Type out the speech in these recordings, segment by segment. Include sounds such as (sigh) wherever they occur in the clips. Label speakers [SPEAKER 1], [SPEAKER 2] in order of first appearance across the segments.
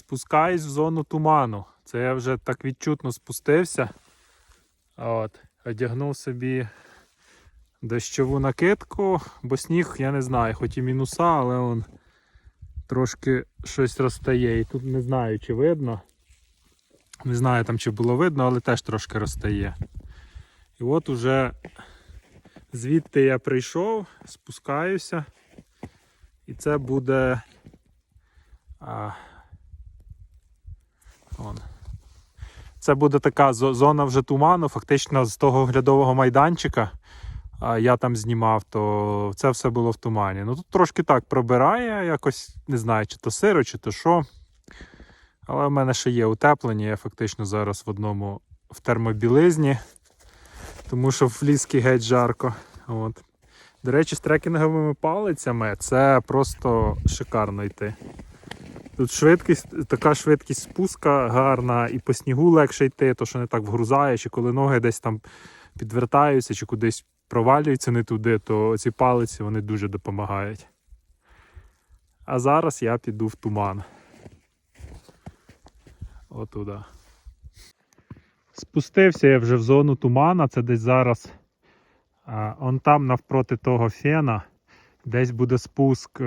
[SPEAKER 1] спускаюсь в зону туману. Це я вже так відчутно спустився. От, одягнув собі дощову накидку, бо сніг, я не знаю, хоч і мінуса, але он трошки щось розтає. І тут не знаю, чи видно. Не знаю там, чи було видно, але теж трошки розтає. І от уже звідти я прийшов, спускаюся. І це буде. А. Це буде така зона вже туману, фактично з того оглядового майданчика. Я там знімав, то це все було в тумані. Ну тут трошки так пробирає, якось не знаю, чи то сиро, чи то що. Але в мене ще є утеплення, я фактично зараз в одному в термобілизні, тому що в ліскі геть жарко. От. До речі, з трекінговими палицями це просто шикарно йти. Тут швидкість, така швидкість спуска гарна, і по снігу легше йти, то що не так вгрузає, чи коли ноги десь там підвертаються, чи кудись провалюються не туди, то ці палиці вони дуже допомагають. А зараз я піду в туман. Отуда. Спустився я вже в зону тумана, це десь зараз. Он там навпроти того фена, десь буде спуск.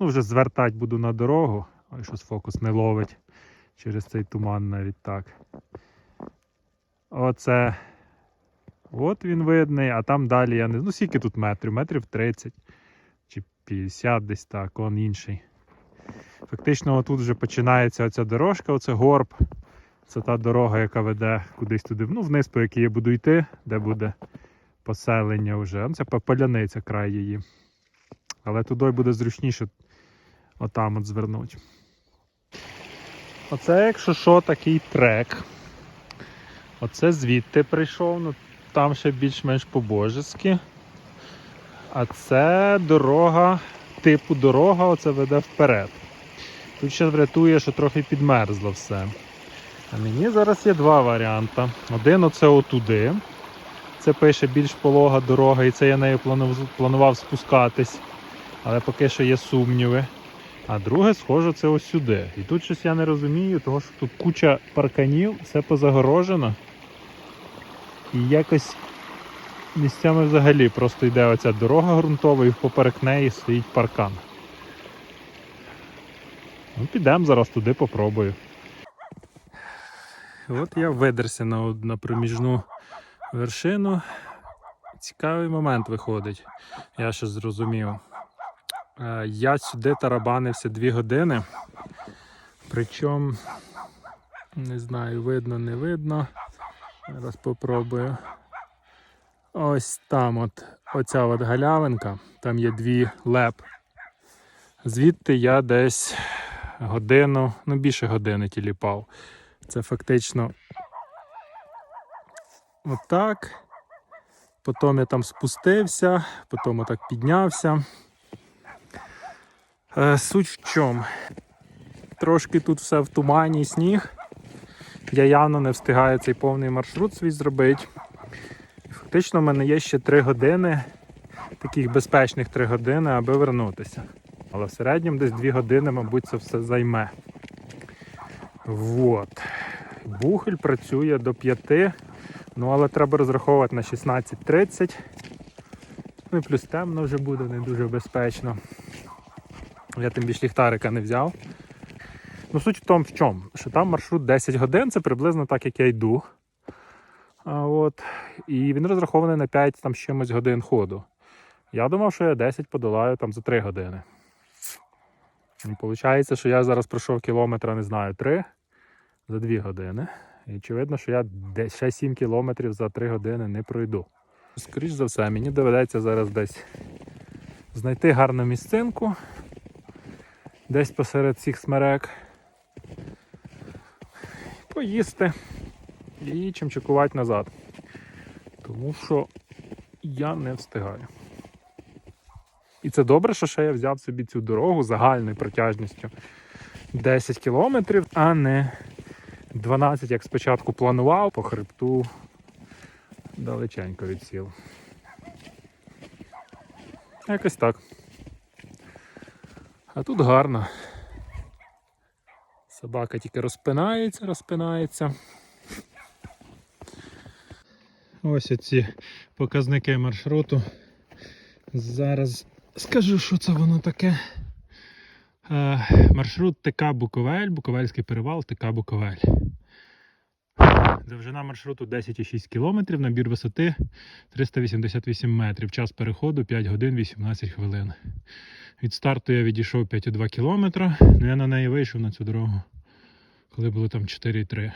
[SPEAKER 1] Ну, вже звертати буду на дорогу. Ой, щось фокус не ловить через цей туман навіть так. Оце. От він видний, а там далі я не Ну, скільки тут метрів? Метрів 30 чи 50 десь так, он інший. Фактично, отут вже починається оця дорожка, оце горб. Це та дорога, яка веде кудись туди, ну, вниз, по якій я буду йти, де буде поселення вже. Ну, Це поляниця край її. Але туди буде зручніше отам от звернути. Оце, якщо що, такий трек. Оце звідти прийшов, ну там ще більш-менш по-божески. А це дорога, типу дорога, оце веде вперед. Тут ще врятує, що трохи підмерзло все. А мені зараз є два варіанти. Один оце отуди. Це пише більш полога дорога, і це я нею планував спускатись. Але поки що є сумніви. А друге, схоже, це ось сюди. І тут щось я не розумію, тому що тут куча парканів, все позагорожено. І якось місцями взагалі просто йде оця дорога ґрунтова і поперек неї стоїть паркан. Ну, підемо зараз туди попробую. От я видерся на, на проміжну вершину. Цікавий момент виходить. Я ще зрозумів. Е, Я сюди тарабанився 2 години. Причому, не знаю, видно, не видно. Зараз попробую. Ось там от оця от галявинка, там є дві леп. Звідти я десь годину, ну більше години тіліпав. Це фактично отак. Потім я там спустився, потім отак піднявся. Е, Суть в чому? Трошки тут все в тумані сніг. Я явно не встигаю цей повний маршрут свій зробити. Фактично, в мене є ще 3 години, таких безпечних 3 години, аби вернутися. Але в середньому десь 2 години, мабуть, це все займе. Вот. Бухель працює до 5, ну але треба розраховувати на 16.30. Ну і плюс темно вже буде, не дуже безпечно. Я тим більше ліхтарика не взяв. Ну, суть в тому, в чому? Що там маршрут 10 годин, це приблизно так, як я йду. А, от. І він розрахований на 5 там, чимось годин ходу. Я думав, що я 10 подолаю там за 3 години. І виходить, що я зараз пройшов кілометра, не знаю, 3 за 2 години. І очевидно, що я ще 7 кілометрів за 3 години не пройду. Скоріше за все, мені доведеться зараз десь знайти гарну місцинку, десь посеред цих смерек, поїсти і чимчикувати назад. Тому що я не встигаю. І це добре, що ще я взяв собі цю дорогу загальною протяжністю 10 кілометрів, а не 12, як спочатку планував, по хребту далеченько від сіл. Якось так. А тут гарно. Собака тільки розпинається, розпинається. Ось оці показники маршруту. Зараз скажу, що це воно таке. Е, маршрут ТК Буковель, Буковельський перевал, ТК Буковель. Довжина маршруту 10,6 км, набір висоти 388 метрів. Час переходу 5 годин 18 хвилин. Від старту я відійшов 5,2 км, ну я на неї вийшов на цю дорогу, коли було там 4,3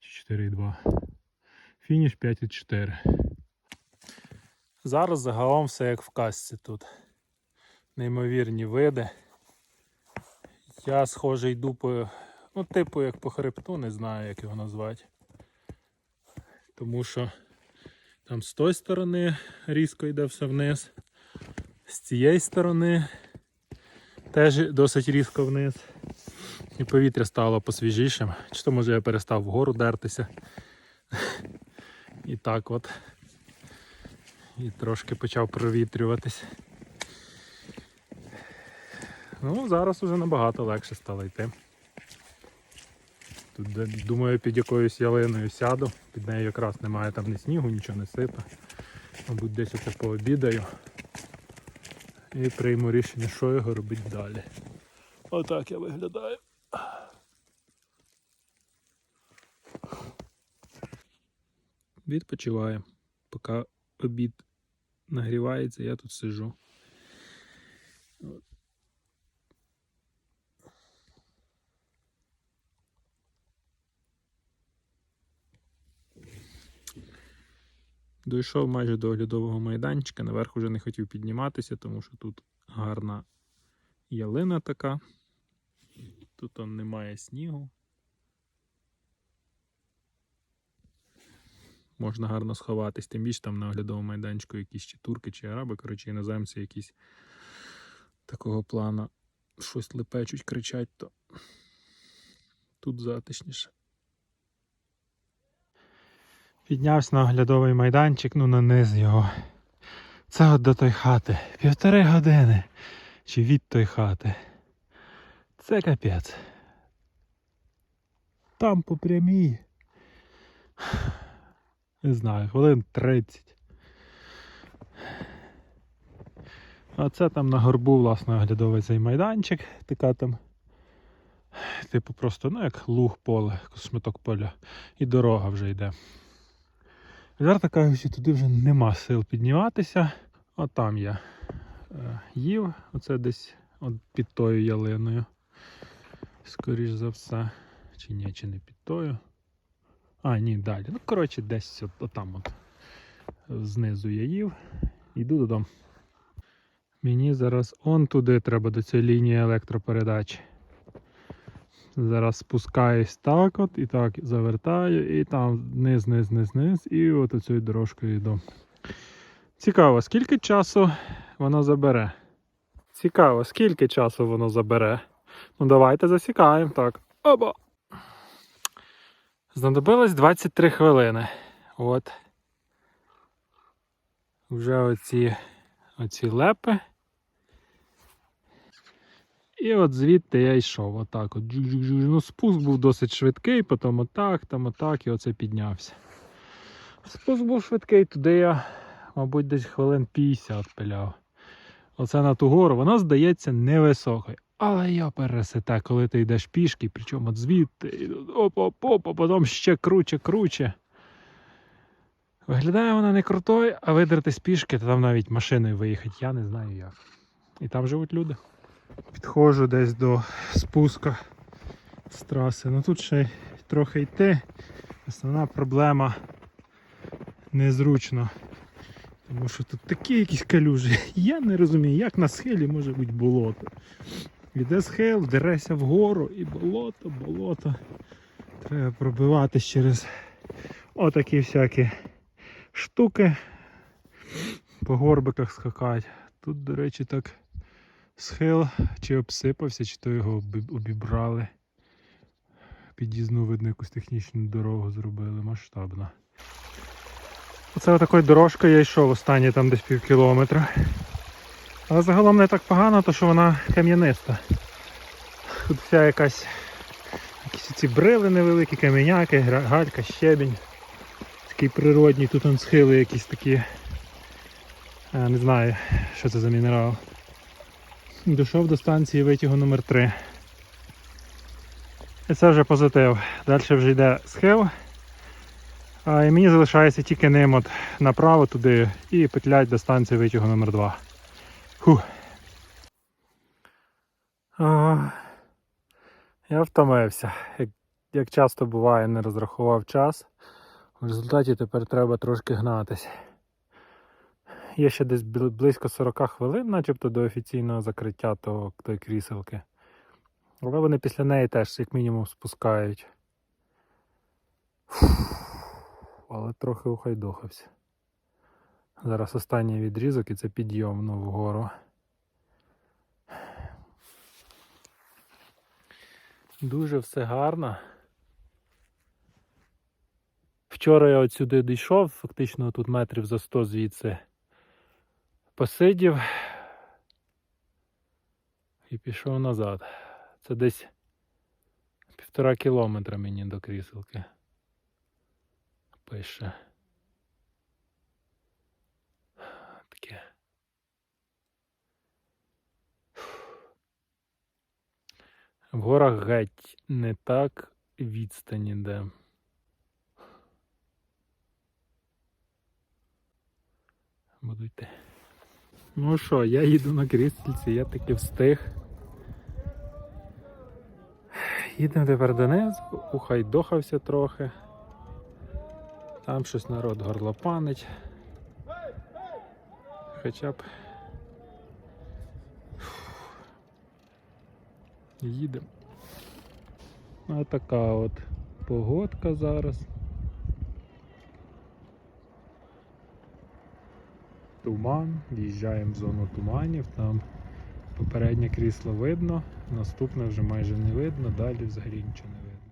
[SPEAKER 1] чи 4,2. Фініш 5,4. Зараз загалом все як в казці тут. Неймовірні види. Я схоже йду по, ну, типу, як по хребту, не знаю, як його назвати. Тому що там з тої сторони різко йде все вниз, з цієї сторони теж досить різко вниз. І повітря стало посвіжішим. Чи то може я перестав вгору дертися. І так от. І трошки почав провітрюватись. Ну, зараз уже набагато легше стало йти. Тут, думаю, під якоюсь ялиною сяду, під нею якраз немає там ні снігу, нічого не сипе. Мабуть, десь оце пообідаю. І прийму рішення, що його робити далі. Отак я виглядаю. Відпочиваю. Поки обід нагрівається, я тут сижу. Дійшов майже до оглядового майданчика, наверх вже не хотів підніматися, тому що тут гарна ялина така. Тут там немає снігу. Можна гарно сховатись, тим більше там на оглядовому майданчику якісь чи турки, чи араби, коротше, іноземці якісь такого плану щось лепечуть, кричать, то тут затишніше. Піднявся на оглядовий майданчик, ну на низ його. Це от до той хати. Півтори години. Чи від той хати. Це капець. Там по прямій. Не знаю, хвилин 30. А це там на горбу, власне, оглядовий цей майданчик. Така там. Типу просто, ну як луг поле, шматок поля. І дорога вже йде. Жарто кажучи, туди вже нема сил підніматися. А там я е, їв, оце десь от під тою ялиною. Скоріш за все. Чи ні, чи не під тою. А, ні, далі. Ну, коротше, десь от, отам от. Знизу я їв. Йду додому. Мені зараз он туди треба до цієї лінії електропередач. Зараз спускаюсь так от і так завертаю, і там вниз, низ, низ, низ, і от оцею дорожкою йду. Цікаво, скільки часу воно забере? Цікаво, скільки часу воно забере. Ну давайте засікаємо так. Оба! Знадобилось 23 хвилини. От. Вже оці, оці лепи. І от звідти я йшов. Отак. От. Ну, спуск був досить швидкий, потім отак, там отак, і оце піднявся. Спуск був швидкий, туди я, мабуть, десь хвилин 50 пиляв. Оце на ту гору, вона здається невисокою. Але я пересете, коли ти йдеш пішки, причому от звідти, і оп-оп-оп, а потім ще круче, круче. Виглядає вона не крутою, а видертись пішки, то там навіть машиною виїхати, я не знаю як. І там живуть люди. Підходжу десь до спуска з траси. Ну тут ще трохи йти. Основна проблема незручно. Тому що тут такі якісь калюжі. (laughs) Я не розумію, як на схилі може бути болото. Іде схил, дереся вгору і болото, болото. Треба пробиватись через отакі всякі штуки. По горбиках скакати. Тут, до речі, так схил чи обсипався, чи то його обібрали. Під'їзну, видно, якусь технічну дорогу зробили, масштабно. Оце отакою дорожкою я йшов останні там десь пів кілометра. Але загалом не так погано, то що вона кам'яниста. Тут вся якась Якісь ці брили невеликі, каменяки, гра- галька, щебінь. Такий природній, тут он схили якісь такі. е, Не знаю, що це за мінерал. Дійшов до станції витягу номер 3 І це вже позитив. Далі вже йде схил. А, і мені залишається тільки ним от направо туди і петлять до станції витягу номер 2 Фух. А, я втомився. Як, як часто буває, не розрахував час. В результаті тепер треба трошки гнатись. Є ще десь близько 40 хвилин, начебто до офіційного закриття того, тої кріселки. Але вони після неї теж як мінімум спускають. Фух, Але трохи ухайдохався. Зараз останній відрізок і це підйом ну, вгору. Дуже все гарно. Вчора я от сюди дійшов, фактично тут метрів за 100 звідси. Посидів і пішов назад. Це десь півтора кілометра мені до кріселки. Пише. Таке. В горах геть не так відстані де. Буду йти. Ну що, я їду на крістельці, я таки встиг. Їдемо тепер донизу, ухайдохався трохи. Там щось народ горлопанить. Хоча б. Їдемо. Ось така от погодка зараз. Туман, в'їжджаємо в зону туманів, там попереднє крісло видно, наступне вже майже не видно, далі взагалі нічого не видно.